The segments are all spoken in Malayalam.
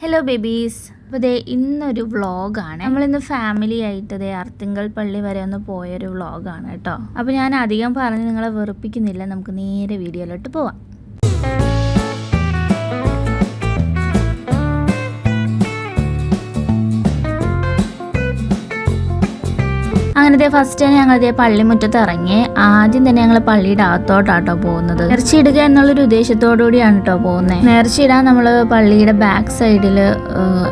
ഹലോ ബേബീസ് അപ്പോൾ ദേ ഇന്നൊരു വ്ളോഗാണ് നമ്മളിന്ന് ഫാമിലി ആയിട്ട് ദേ അർത്തിങ്കൽ പള്ളി വരെ ഒന്ന് പോയൊരു വ്ളോഗാണ് കേട്ടോ. അപ്പോൾ ഞാൻ അധികം പറഞ്ഞ് നിങ്ങളെ വെറുപ്പിക്കുന്നില്ല. നമുക്ക് നേരെ വീഡിയോയിലോട്ട് പോവാം. അങ്ങനത്തെ ഫസ്റ്റ് തന്നെ ഇതേ പള്ളിമുറ്റത്ത് ഇറങ്ങി. ആദ്യം തന്നെ ഞങ്ങൾ പള്ളിയുടെ അകത്തോട്ടാട്ടോ പോകുന്നത്. നേർച്ചയിടുക എന്നുള്ളൊരു ഉദ്ദേശത്തോടു കൂടിയാണ് കേട്ടോ പോകുന്നത് നേർച്ചയിടാൻ നമ്മൾ പള്ളിയുടെ ബാക്ക് സൈഡിൽ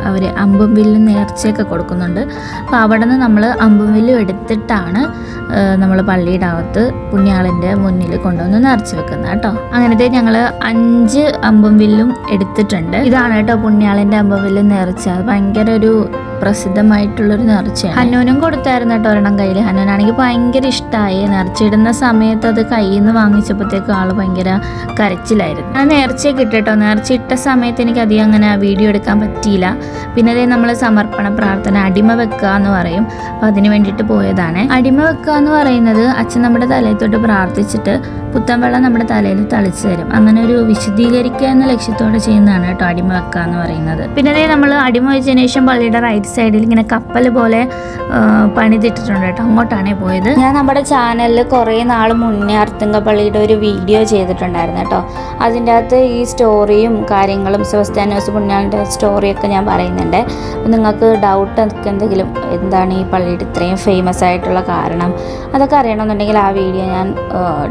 അവർ അമ്പും വില്ലും നേർച്ചയൊക്കെ കൊടുക്കുന്നുണ്ട്. അപ്പോൾ അവിടെ നിന്ന് നമ്മൾ അമ്പും വില്ലും എടുത്തിട്ടാണ് നമ്മൾ പള്ളിയുടെ അകത്ത് പുണ്യാളിന്റെ മുന്നിൽ കൊണ്ടുവന്ന് നിറച്ച് വെക്കുന്നത് കേട്ടോ. അങ്ങനത്തെ ഞങ്ങൾ അഞ്ച് അമ്പും വില്ലും എടുത്തിട്ടുണ്ട്. ഇതാണ് കേട്ടോ പുണ്യാളിന്റെ അമ്പും വില്ലും നേർച്ച. ഭയങ്കര ഒരു പ്രസിദ്ധമായിട്ടുള്ളൊരു നേർച്ചയാണ്. ഹന്നൂനും കൊടുത്തായിരുന്നു കേട്ടോ ഒരെണ്ണം കയ്യിൽ ഹന്നൂനാണെങ്കിൽ ഭയങ്കര ഇഷ്ടമായി നേർച്ചയിടുന്ന സമയത്ത് അത് കയ്യിൽ നിന്ന് വാങ്ങിച്ചപ്പോഴത്തേക്ക് ആൾ ഭയങ്കര കരച്ചിലായിരുന്നു. ആ നേർച്ചയൊക്കെ കിട്ടട്ടോ. നേർച്ച ഇട്ട സമയത്ത് എനിക്ക് അധികം അങ്ങനെ വീഡിയോ എടുക്കാൻ പറ്റിയില്ല. പിന്നെ അതേ നമ്മൾ സമർപ്പണ പ്രാർത്ഥന അടിമ വെക്കുക എന്ന് പറയും. അപ്പോൾ അതിന് വേണ്ടിയിട്ട് പോയതാണ്. അടിമ വെക്കുക എന്ന് പറയുന്നത് അച്ഛൻ നമ്മുടെ തലയിൽ തൊട്ട് പ്രാർത്ഥിച്ചിട്ട് പുത്തൻ വെള്ളം നമ്മുടെ തലയിൽ തളിച്ചു തരും. അങ്ങനെ ഒരു വിശദീകരിക്കുക എന്ന ലക്ഷ്യത്തോടെ ചെയ്യുന്നതാണ് കേട്ടോ അടിമ വെക്കുക എന്ന് പറയുന്നത്. പിന്നെ അതേ നമ്മൾ അടിമ വെച്ചതിന് ശേഷം പള്ളിയുടെ റൈറ്റ് സൈഡിൽ ഇങ്ങനെ കപ്പൽ പോലെ പണിതിട്ടിട്ടുണ്ട് കേട്ടോ. അങ്ങോട്ടാണ് പോയത്. ഞാൻ നമ്മുടെ ചാനലിൽ കുറേ നാൾ മുന്നേ അർത്തുങ്കപ്പള്ളിയുടെ ഒരു വീഡിയോ ചെയ്തിട്ടുണ്ടായിരുന്നു കേട്ടോ. അതിന്റെ അകത്ത് ഈ സ്റ്റോറിയും കാര്യങ്ങളും സെബസ്ത്യാനോസ് പുണ്യാളിന്റെ സ്റ്റോറിയൊക്കെ ഞാൻ പറയുന്നുണ്ട്. അപ്പം നിങ്ങൾക്ക് ഡൗട്ട് ഒക്കെ എന്തെങ്കിലും എന്താണ് ഈ പള്ളിയുടെ ഇത്രയും ഫേമസ് ആയിട്ടുള്ള കാരണം അതൊക്കെ അറിയണമെന്നുണ്ടെങ്കിൽ ആ വീഡിയോ ഞാൻ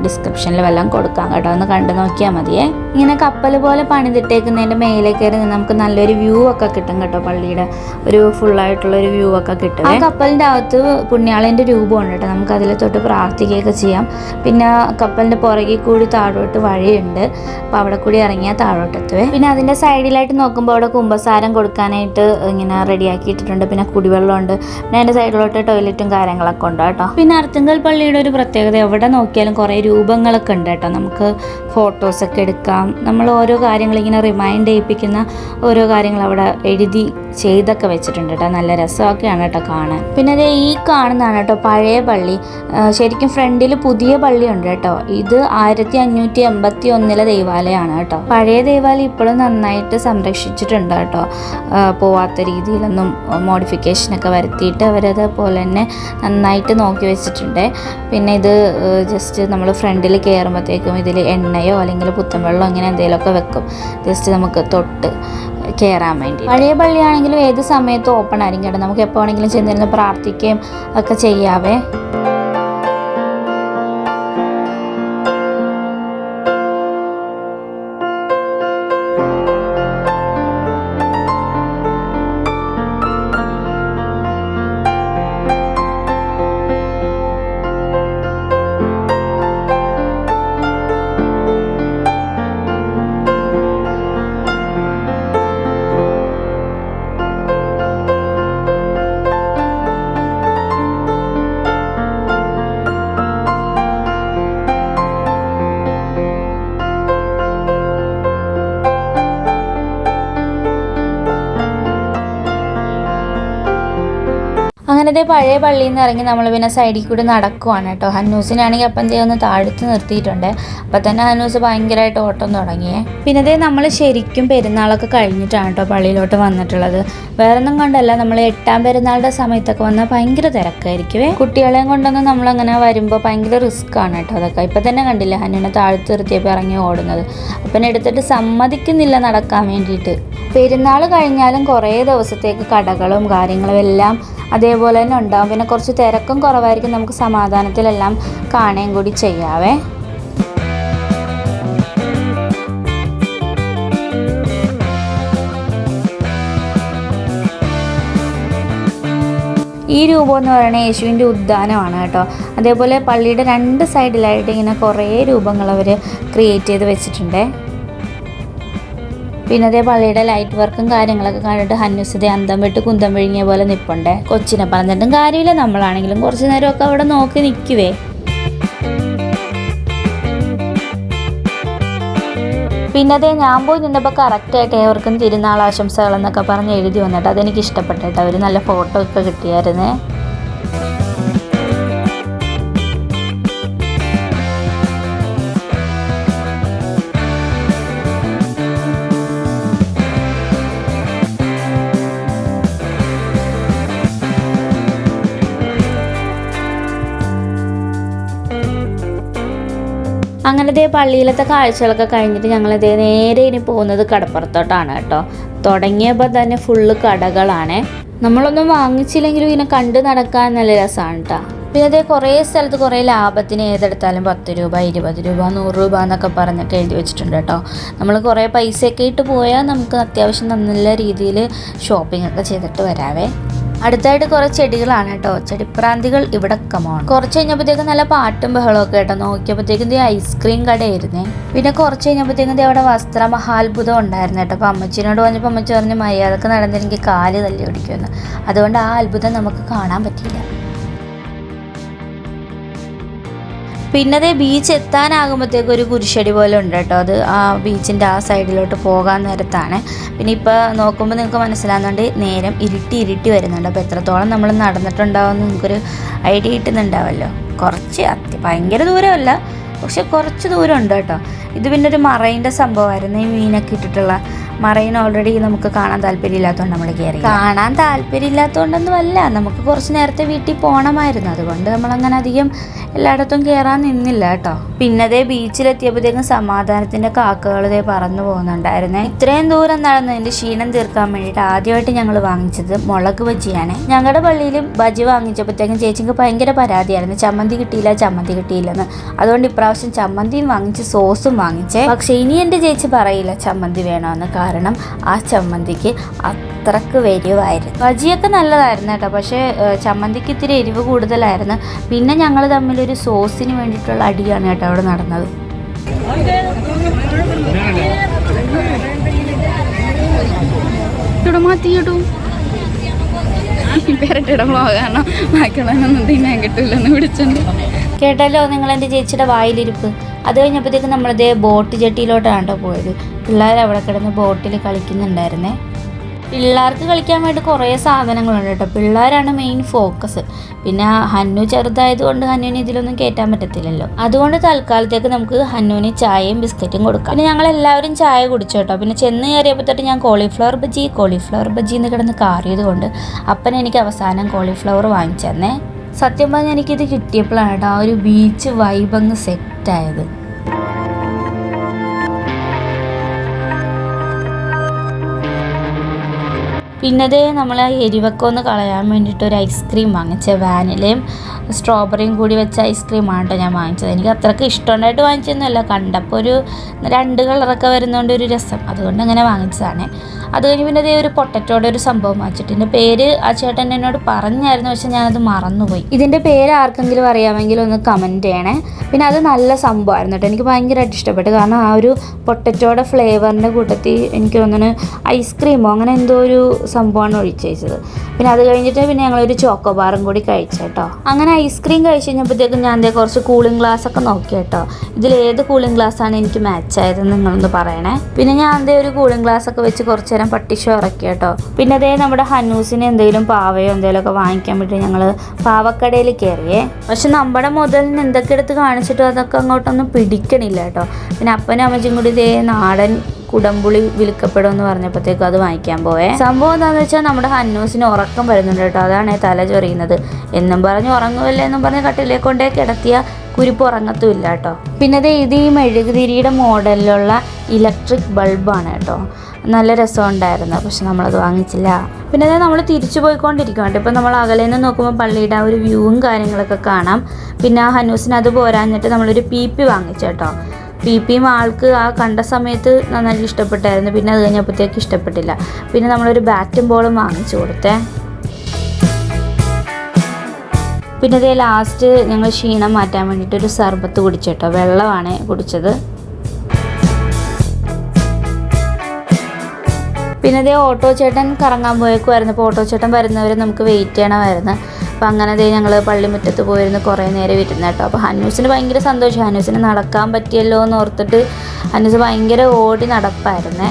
ഡിസ്ക്രിപ്ഷനിൽ വല്ലതും കൊടുക്കാം കേട്ടോ. ഒന്ന് കണ്ടു നോക്കിയാൽ മതിയേ. ഇങ്ങനെ കപ്പൽ പോലെ പണിതിട്ടേക്കുന്നതിന്റെ മേലെ കയറി നിന്ന് നമുക്ക് നല്ലൊരു വ്യൂ ഒക്കെ കിട്ടും കേട്ടോ പള്ളിയുടെ ഒരു ഫുള്ളായിട്ടുള്ള ഒരു വ്യൂ ഒക്കെ കിട്ടും ആ കപ്പലിന്റെ അകത്ത് പുണ്യാളിന്റെ രൂപമുണ്ട് കേട്ടോ. നമുക്ക് അതിൽ തൊട്ട് പ്രാർത്ഥിക്കുകയൊക്കെ ചെയ്യാം. പിന്നെ കപ്പലിന്റെ പുറകിൽ കൂടി താഴോട്ട് വഴിയുണ്ട്. അപ്പോൾ അവിടെ കൂടി ഇറങ്ങിയാൽ താഴോട്ടെത്തുവേ പിന്നെ അതിന്റെ സൈഡിലായിട്ട് നോക്കുമ്പോൾ അവിടെ കുമ്പസാരം കൊടുക്കാനായിട്ട് ഇങ്ങനെ റെഡിയാക്കി ഇട്ടിട്ടുണ്ട്. പിന്നെ കുടിവെള്ളമുണ്ട്. പിന്നെ അതിന്റെ സൈഡിലോട്ട് ടോയ്ലറ്റും കാര്യങ്ങളൊക്കെ ഉണ്ട് കേട്ടോ. പിന്നെ അർത്തുങ്കൽ പള്ളിയുടെ ഒരു പ്രത്യേകത എവിടെ നോക്കിയാലും കുറേ രൂപങ്ങളൊക്കെ ഉണ്ട് കേട്ടോ. നമുക്ക് ഫോട്ടോസൊക്കെ എടുക്കാം. നമ്മൾ ഓരോ കാര്യങ്ങൾ ഇങ്ങനെ റിമൈൻഡ് ചെയ്യിപ്പിക്കുന്ന ഓരോ കാര്യങ്ങൾ അവിടെ എഴുതി ചെയ്തൊക്കെ വെച്ചിട്ടുണ്ട് കേട്ടോ. നല്ല രസമൊക്കെയാണ് കേട്ടോ കാണാൻ. പിന്നെ അതേ ഈ കാണുന്നതാണ് കേട്ടോ പഴയ പള്ളി. ശരിക്കും ഫ്രണ്ടിൽ പുതിയ പള്ളിയുണ്ട് കേട്ടോ. ഇത് ആയിരത്തി അഞ്ഞൂറ്റി എൺപത്തി ഒന്നിലെ ദൈവാലയമാണ് കേട്ടോ. പഴയ ദൈവാലയം ഇപ്പോഴും നന്നായിട്ട് സംരക്ഷിച്ചിട്ടുണ്ട് കേട്ടോ. പോവാത്ത രീതിയിലൊന്നും മോഡിഫിക്കേഷനൊക്കെ വരുത്തിയിട്ട് അവരതേപോലെ തന്നെ നന്നായിട്ട് നോക്കി വെച്ചിട്ടുണ്ട്. പിന്നെ ഇത് ജസ്റ്റ് നമ്മൾ ഫ്രണ്ടിൽ കയറുമ്പോഴത്തേക്കും ഇതിൽ എണ്ണയോ അല്ലെങ്കിൽ പുത്തൻ വെള്ളമോ അങ്ങനെ എന്തെങ്കിലുമൊക്കെ വെക്കും. ജസ്റ്റ് നമുക്ക് തൊട്ട് കയറാൻ വേണ്ടി പഴയ പള്ളിയാണെങ്കിലും ഏത് സമയത്തും ഓപ്പൺ ആയിരിക്കും കേട്ടോ. നമുക്ക് എപ്പോൾ വേണമെങ്കിലും ചെന്നിരുന്ന് പ്രാർത്ഥിക്കുകയും ഒക്കെ ചെയ്യാവേ. അങ്ങനത്തെ പഴയ പള്ളിയിൽ നിന്ന് ഇറങ്ങി നമ്മൾ പിന്നെ സൈഡിൽ കൂടി നടക്കുവാണ് കേട്ടോ. ഹന്നൂസിനാണെങ്കിൽ അപ്പം ദേ ഒന്ന് താഴ്ത്ത് നിർത്തിയിട്ടുണ്ട്. അപ്പം തന്നെ ഹന്നൂസ് ഭയങ്കരമായിട്ട് ഓട്ടം തുടങ്ങിയേ. പിന്നെ അതേ നമ്മൾ ശരിക്കും പെരുന്നാളൊക്കെ കഴിഞ്ഞിട്ടാണ് കേട്ടോ പള്ളിയിലോട്ട് വന്നിട്ടുള്ളത്. വേറെ ഒന്നും കൊണ്ടല്ല നമ്മൾ എട്ടാം പെരുന്നാളുടെ സമയത്തൊക്കെ വന്നാൽ ഭയങ്കര തിരക്കായിരിക്കുമേ കുട്ടികളെയും കൊണ്ടൊന്നും നമ്മളങ്ങനെ വരുമ്പോൾ ഭയങ്കര റിസ്ക് ആണ് കേട്ടോ അതൊക്കെ. ഇപ്പം തന്നെ കണ്ടില്ല ഹനുവിനെ താഴ്ത്തി നിർത്തിയപ്പോൾ ഇറങ്ങി ഓടുന്നത്. അപ്പം എടുത്തിട്ട് സമ്മതിക്കുന്നില്ല നടക്കാൻ വേണ്ടിയിട്ട്. പെരുന്നാൾ കഴിഞ്ഞാലും കുറേ ദിവസത്തേക്ക് കടകളും കാര്യങ്ങളും എല്ലാം അതേപോലെ തന്നെ ഉണ്ടാവും. പിന്നെ കുറച്ച് തിരക്കും കുറവായിരിക്കും. നമുക്ക് സമാധാനത്തിലെല്ലാം കാണുകയും കൂടി ചെയ്യാവേ. ഈ രൂപം എന്ന് പറയുന്നത് യേശുവിന്റെ ഉദ്യാനമാണ് കേട്ടോ. അതേപോലെ പള്ളിയുടെ രണ്ട് സൈഡിലായിട്ട് ഇങ്ങനെ കുറേ രൂപങ്ങൾ അവർ ക്രിയേറ്റ് ചെയ്ത് വെച്ചിട്ടുണ്ട്. പിന്നെ അതേ പള്ളിയുടെ ലൈറ്റ് വർക്കും കാര്യങ്ങളൊക്കെ കണ്ടിട്ട് ഹന്നുസിതെ അന്തം വിട്ട് കുന്തം വിഴുങ്ങിയ പോലെ നിൽപ്പുണ്ടേ കൊച്ചിനെ പറഞ്ഞിട്ടും കാര്യമില്ല. നമ്മളാണെങ്കിലും കുറച്ച് നേരമൊക്കെ അവിടെ നോക്കി നിൽക്കുവേ. പിന്നെ അതേ ഞാൻ പോയി നിന്നപ്പോൾ കറക്റ്റായിട്ട് ഏവർക്കും തിരുനാൾ ആശംസകളെന്നൊക്കെ പറഞ്ഞ് എഴുതി വന്നിട്ട് അതെനിക്ക് ഇഷ്ടപ്പെട്ടിട്ട് അവർ നല്ല ഫോട്ടോ ഒക്കെ കിട്ടിയായിരുന്നേ. അങ്ങനത്തെ പള്ളിയിലത്തെ കാഴ്ചകളൊക്കെ കഴിഞ്ഞിട്ട് ഞങ്ങളിതേ നേരെ ഇനി പോകുന്നത് കടപ്പുറത്തോട്ടാണ് കേട്ടോ. തുടങ്ങിയപ്പോൾ തന്നെ ഫുള്ള് കടകളാണ്. നമ്മളൊന്നും വാങ്ങിച്ചില്ലെങ്കിലും ഇങ്ങനെ കണ്ടു നടക്കാൻ നല്ല രസമാണ് കേട്ടോ പിന്നെ അതേ കുറേ സ്ഥലത്ത് കുറേ ലാഭത്തിന് ഏതെടുത്താലും പത്ത് രൂപ ഇരുപത് രൂപ നൂറ് രൂപ എന്നൊക്കെ പറഞ്ഞൊക്കെ എഴുതി വെച്ചിട്ടുണ്ട് കേട്ടോ. നമ്മൾ കുറേ പൈസയൊക്കെ ഇട്ട് പോയാൽ നമുക്ക് അത്യാവശ്യം നല്ല രീതിയിൽ ഷോപ്പിംഗ് ഒക്കെ ചെയ്തിട്ട് വരാവേ. അടുത്തായിട്ട് കുറേ ചെടികളാണ് കേട്ടോ. ചെടിപ്രാന്തികൾ ഇവിടെ കമോൺ കുറച്ച് കഴിഞ്ഞപ്പോഴത്തേക്കും നല്ല പാട്ടും ബഹളമൊക്കെ കേട്ടോ. നോക്കിയപ്പോഴത്തേക്കും ഇത് ഐസ്ക്രീം കടയായിരുന്നേ. പിന്നെ കുറച്ച് കഴിഞ്ഞപ്പോഴത്തേക്കും ഇത് അവിടെ വസ്ത്ര മഹാത്ഭുതം ഉണ്ടായിരുന്നു കേട്ടോ. അപ്പോൾ അമ്മച്ചിനോട് പറഞ്ഞപ്പോൾ അമ്മച്ചി പറഞ്ഞു മര്യാദയ്ക്ക് നടന്നില്ലെങ്കിൽ കാൽ തല്ലി ഓടിക്കുമെന്ന്. അതുകൊണ്ട് ആ അത്ഭുതം നമുക്ക് കാണാൻ പറ്റിയില്ല. പിന്നെ അതേ ബീച്ച് എത്താനാകുമ്പോഴത്തേക്ക് ഒരു കുരിശടി പോലെ ഉണ്ട് കേട്ടോ. അത് ആ ബീച്ചിന്റെ ആ സൈഡിലോട്ട് പോകാൻ നേരത്താണ്. പിന്നെ ഇപ്പോൾ നോക്കുമ്പോൾ നിങ്ങൾക്ക് മനസ്സിലാകുന്നുണ്ട് നേരം ഇരുട്ടി ഇരുട്ടി വരുന്നുണ്ട്. അപ്പോൾ എത്രത്തോളം നമ്മൾ നടന്നിട്ടുണ്ടാവുമെന്ന് നിങ്ങൾക്കൊരു ഐഡിയ കിട്ടുന്നുണ്ടാവുമല്ലോ കുറച്ച് അത്യ ഭയങ്കര ദൂരമല്ല പക്ഷെ കുറച്ച് ദൂരം ഉണ്ട് കേട്ടോ. ഇത് പിന്നെ ഒരു മറൈന്റെ സംഭവമായിരുന്നു. ഈ മീനൊക്കെ ഇട്ടിട്ടുള്ള മറൈൻ ഓൾറെഡി നമുക്ക് കാണാൻ താല്പര്യമില്ലാത്തതുകൊണ്ട് നമ്മൾ കയറി കാണാൻ താല്പര്യമില്ലാത്തതുകൊണ്ടൊന്നും അല്ല നമുക്ക് കുറച്ച് നേരത്തെ വീട്ടിൽ പോകണമായിരുന്നു അതുകൊണ്ട് നമ്മളങ്ങനെ അധികം എല്ലായിടത്തും കയറാൻ നിന്നില്ല കേട്ടോ. പിന്നെ അതേ ബീച്ചിലെത്തിയപ്പോഴത്തേക്കും സമാധാനത്തിന്റെ കാക്കകൾ ഇതേ പറന്നു പോകുന്നുണ്ടായിരുന്നേ. ഇത്രയും ദൂരം നടന്നതിന്റെ ക്ഷീണം തീർക്കാൻ വേണ്ടിയിട്ട് ആദ്യമായിട്ട് ഞങ്ങൾ വാങ്ങിച്ചത് മുളക് ബജിയാണ്. ഞങ്ങളുടെ പള്ളിയിൽ ബജി വാങ്ങിച്ചപ്പോഴത്തേക്കും ചേച്ചിക്ക് ഭയങ്കര പരാതിയായിരുന്നു. ചമ്മന്തി കിട്ടിയില്ല ചമ്മന്തി കിട്ടിയില്ലെന്ന്. അതുകൊണ്ട് ഇപ്രാവശ്യം ചമ്മന്തിയും വാങ്ങിച്ച് സോസും വാങ്ങിച്ചേ. പക്ഷേ ഇനി എന്റെ ചേച്ചി പറയില്ല ചമ്മന്തി വേണമെന്ന് കാരണം ആ ചമ്മന്തിക്ക് അത്രയ്ക്ക് വരുവായിരുന്നു. ബജിയൊക്കെ നല്ലതായിരുന്നു കേട്ടോ. പക്ഷേ ചമ്മന്തിക്ക് ഇത്തിരി എരിവ് കൂടുതലായിരുന്നു. പിന്നെ ഞങ്ങൾ തമ്മിലൊരു സോസിന് വേണ്ടിയിട്ടുള്ള അടിയാണ് കേട്ടോ അവിടെ നടന്നത്. ബാക്കിയുള്ളതിനൊന്നും തിന്നാൻ കേട്ടല്ലോ നിങ്ങൾ എന്റെ ചേച്ചിയുടെ വായിലിരിപ്പ്. അത് കഴിഞ്ഞപ്പോഴത്തേക്കും നമ്മളിതേ ബോട്ട് ജെട്ടിയിലോട്ടാണ് കേട്ടോ പോയത്. പിള്ളേർ അവിടെ കിടന്ന് ബോട്ടിൽ കളിക്കുന്നുണ്ടായിരുന്നേ. പിള്ളേർക്ക് കളിക്കാൻ വേണ്ടി കുറേ സാധനങ്ങളുണ്ട് കേട്ടോ. പിള്ളേരാണ് മെയിൻ ഫോക്കസ് പിന്നെ ഹന്നു ചെറുതായതുകൊണ്ട് ഹന്നുവിന് ഇതിലൊന്നും കയറ്റാൻ പറ്റത്തില്ലല്ലോ. അതുകൊണ്ട് തൽക്കാലത്തേക്ക് നമുക്ക് ഹന്നുവിന് ചായയും ബിസ്ക്കറ്റും കൊടുക്കാം. പിന്നെ ഞങ്ങൾ എല്ലാവരും ചായ കുടിച്ചു കേട്ടോ. പിന്നെ ചെന്ന് കയറിയപ്പോൾ തൊട്ട് ഞാൻ കോളിഫ്ലവർ ബജി കോളിഫ്ലവർ ബജി എന്ന് കിടന്ന് കാറിയതുകൊണ്ട് അപ്പൻ എനിക്ക് അവസാനം കോളിഫ്ലവർ വാങ്ങിച്ചു തന്നേ. സത്യം പറഞ്ഞാൽ എനിക്കിത് കിട്ടിയപ്പോഴാണ് കേട്ടോ ആ ഒരു ബീച്ച് വൈബ് അങ്ങ് സെറ്റായത് പിന്നത് നമ്മൾ എരിവൊക്കെ ഒന്ന് കളയാൻ വേണ്ടിയിട്ട് ഒരു ഐസ്ക്രീം വാങ്ങിച്ച വാനിലയും സ്ട്രോബെറിയും കൂടി വെച്ച ഐസ്ക്രീമാണ് കേട്ടോ ഞാൻ വാങ്ങിച്ചത്. എനിക്ക് അത്രയ്ക്ക് ഇഷ്ടമുണ്ടായിട്ട് വാങ്ങിച്ചൊന്നുമല്ല. കണ്ടപ്പോൾ ഒരു രണ്ട് കളറൊക്കെ വരുന്നതുകൊണ്ട് ഒരു രസം. അതുകൊണ്ട് അങ്ങനെ വാങ്ങിച്ചതാണ്. അത് കഴിഞ്ഞ് പിന്നെ ഒരു പൊട്ടറ്റോടെ ഒരു സംഭവം വാങ്ങിച്ചിട്ട് പേര് ആ ചേട്ടൻ എന്നോട് പറഞ്ഞായിരുന്നു പക്ഷെ ഞാനത് മറന്നുപോയി. ഇതിന്റെ പേര് ആർക്കെങ്കിലും അറിയാമെങ്കിൽ ഒന്ന് കമന്റ് ചെയ്യണേ. പിന്നെ അത് നല്ല സംഭവമായിരുന്നു കേട്ടോ. എനിക്ക് ഭയങ്കരമായിട്ട് ഇഷ്ടപ്പെട്ടു. കാരണം ആ ഒരു പൊട്ടറ്റോടെ ഫ്ലേവറിന്റെ കൂട്ടത്തിൽ എനിക്ക് തോന്നുന്നു ഐസ്ക്രീമോ അങ്ങനെ എന്തോ ഒരു സംഭവമാണ് ഒഴിച്ചത് പിന്നെ അത് കഴിഞ്ഞിട്ട് പിന്നെ ഞങ്ങളൊരു ചോക്കോ ബാറും കൂടി കഴിച്ചു കേട്ടോ. അങ്ങനെ ഐസ്ക്രീം കഴിച്ച് കഴിഞ്ഞപ്പോഴത്തേക്കും ഞാൻ ദേ കുറച്ച് കൂളിംഗ് ഗ്ലാസ് ഒക്കെ നോക്കി കേട്ടോ. ഇതിൽ ഏത് കൂളിംഗ് ഗ്ലാസ് ആണ് എനിക്ക് മാച്ച് ആയതെന്ന് നിങ്ങളൊന്ന് പറയണേ. പിന്നെ ഞാൻ എന്തേ ഒരു കൂളിംഗ് ഗ്ലാസ് ഒക്കെ വെച്ച് കുറച്ച് നേരം പട്ടിഷോ ഇറക്കി കേട്ടോ. പിന്നെ അതേ നമ്മുടെ ഹനൂസിന് എന്തെങ്കിലും പാവയോ എന്തെങ്കിലും ഒക്കെ വാങ്ങിക്കാൻ വേണ്ടി ഞങ്ങൾ പാവക്കടയിൽ കയറിയേ. പക്ഷെ നമ്മുടെ മുതലിന് എന്തൊക്കെ എടുത്ത് കാണിച്ചിട്ടും അതൊക്കെ അങ്ങോട്ടൊന്നും പിടിക്കണില്ല കേട്ടോ. പിന്നെ അപ്പനും അമ്മച്ചും കൂടി ഇതേ നാടൻ കുടംപുളി വിൽക്കപ്പെടും എന്ന് പറഞ്ഞപ്പോഴത്തേക്കും അത് വാങ്ങിക്കാൻ പോയേ സംഭവം എന്താണെന്ന് വെച്ചാൽ നമ്മുടെ ഹന്നൂസിന് ഉറക്കം വരുന്നുണ്ട് കേട്ടോ. അതാണ് തല ചൊറിയുന്നത്. എന്നും പറഞ്ഞ് ഉറങ്ങുമല്ലേ എന്നും പറഞ്ഞ് കട്ടിലേ കൊണ്ടേ കിടത്തിയ കുരിപ്പ് ഉറങ്ങത്തുമില്ല കേട്ടോ. പിന്നെ ഇത് ഈ മെഴുകുതിരിയുടെ മോഡലിലുള്ള ഇലക്ട്രിക് ബൾബാണ് കേട്ടോ. നല്ല രസമുണ്ടായിരുന്നു പക്ഷെ നമ്മളത് വാങ്ങിച്ചില്ല. പിന്നെ അതായത് നമ്മൾ തിരിച്ചു പോയിക്കൊണ്ടിരിക്കുകയാണ് ഇപ്പം നമ്മൾ അകലെ നിന്ന് നോക്കുമ്പോൾ പള്ളിയുടെ ആ ഒരു വ്യൂവും കാര്യങ്ങളൊക്കെ കാണാം. പിന്നെ ആ ഹനൂസിന് അത് പോരാഞ്ഞിട്ട് നമ്മളൊരു പി പി വാങ്ങിച്ചു കേട്ടോ. പി പിയും ആൾക്ക് ആ കണ്ട സമയത്ത് നന്നായിട്ട് ഇഷ്ടപ്പെട്ടായിരുന്നു. പിന്നെ അത് കഴിഞ്ഞപ്പോഴത്തേക്ക് ഇഷ്ടപ്പെട്ടില്ല. പിന്നെ നമ്മളൊരു ബാറ്റും ബോളും വാങ്ങിച്ചു കൊടുത്തേ. പിന്നെ അതേ ലാസ്റ്റ് ഞങ്ങൾ ക്ഷീണം മാറ്റാൻ വേണ്ടിയിട്ട് ഒരു സർബത്ത് കുടിച്ചു കേട്ടോ. വെള്ളമാണ് കുടിച്ചത്. പിന്നെ അതേ ഓട്ടോ ചേട്ടൻ കറങ്ങാൻ പോയേക്കുമായിരുന്നു അപ്പോൾ ഓട്ടോ ചേട്ടൻ വരുന്നവരെ നമുക്ക് വെയിറ്റ് ചെയ്യണമായിരുന്നു. അപ്പോൾ അങ്ങനെ അതേ ഞങ്ങൾ പള്ളിമുറ്റത്ത് പോയിരുന്നു കുറേ നേരം ഇരുന്ന് കേട്ടോ. അപ്പോൾ ഹന്നൂസിന് ഭയങ്കര സന്തോഷം. ഹന്നൂസിന് നടക്കാൻ പറ്റിയല്ലോ എന്ന് ഓർത്തിട്ട് ഹന്നൂസ് ഭയങ്കര ഓടി നടപ്പായിരുന്നേ.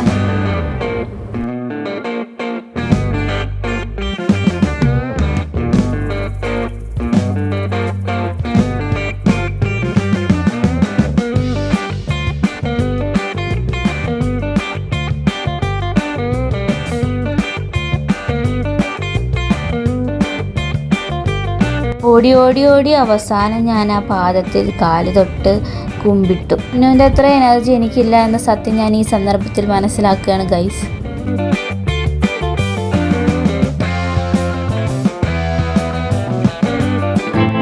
ഓടി ഓടി ഓടി അവസാനം ഞാൻ ആ പാദത്തിൽ കാൽ തൊട്ട് കുമ്പിട്ടു. ഇന്നുവിന്റെ അത്ര എനർജി എനിക്കില്ല എന്ന സത്യം ഞാൻ ഈ സന്ദർഭത്തിൽ മനസ്സിലാക്കുകയാണ് ഗൈസ്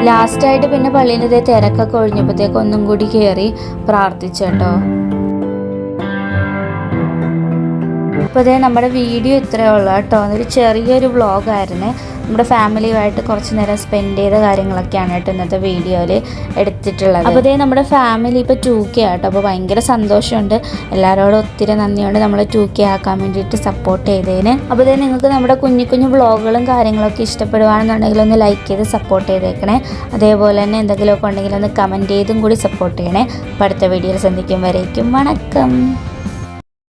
ലാസ്റ്റായിട്ട് പിന്നെ പള്ളീന്റെ തിരക്കൊക്കെ ഒഴിഞ്ഞപ്പോഴത്തേക്ക് ഒന്നും കൂടി കയറി പ്രാർത്ഥിച്ചു കേട്ടോ അപ്പോൾ ഇതേ നമ്മുടെ വീഡിയോ ഇത്രയേ ഉള്ളൂ കേട്ടോ. അതൊരു ചെറിയൊരു വ്ളോഗായിരുന്നു. നമ്മുടെ ഫാമിലിയുമായിട്ട് കുറച്ച് നേരം സ്പെൻഡ് ചെയ്ത കാര്യങ്ങളൊക്കെയാണ് കേട്ടോ ഇന്നത്തെ വീഡിയോയിൽ എടുത്തിട്ടുള്ളത്. അപ്പോൾ ഇതേ നമ്മുടെ ഫാമിലി ഇപ്പോൾ ടു കെ ആട്ടോ. അപ്പോൾ ഭയങ്കര സന്തോഷമുണ്ട്. എല്ലാവരോടും ഒത്തിരി നന്ദിയുണ്ട് നമ്മൾ ടു കെ ആക്കാൻ വേണ്ടിയിട്ട് സപ്പോർട്ട് ചെയ്തതിന്. അപ്പോൾ ഇതേ നിങ്ങൾക്ക് നമ്മുടെ കുഞ്ഞു കുഞ്ഞു വ്ളോഗുകളും കാര്യങ്ങളൊക്കെ ഇഷ്ടപ്പെടുവാണെന്നുണ്ടെങ്കിൽ ഒന്ന് ലൈക്ക് ചെയ്ത് സപ്പോർട്ട് ചെയ്തേക്കണേ. അതേപോലെ തന്നെ എന്തെങ്കിലുമൊക്കെ ഉണ്ടെങ്കിൽ ഒന്ന് കമന്റ് ചെയ്തും കൂടി സപ്പോർട്ട് ചെയ്യണേ. അപ്പോൾ അടുത്ത വീഡിയോയിൽ സന്ധിക്കും വരേക്കും. വണക്കം.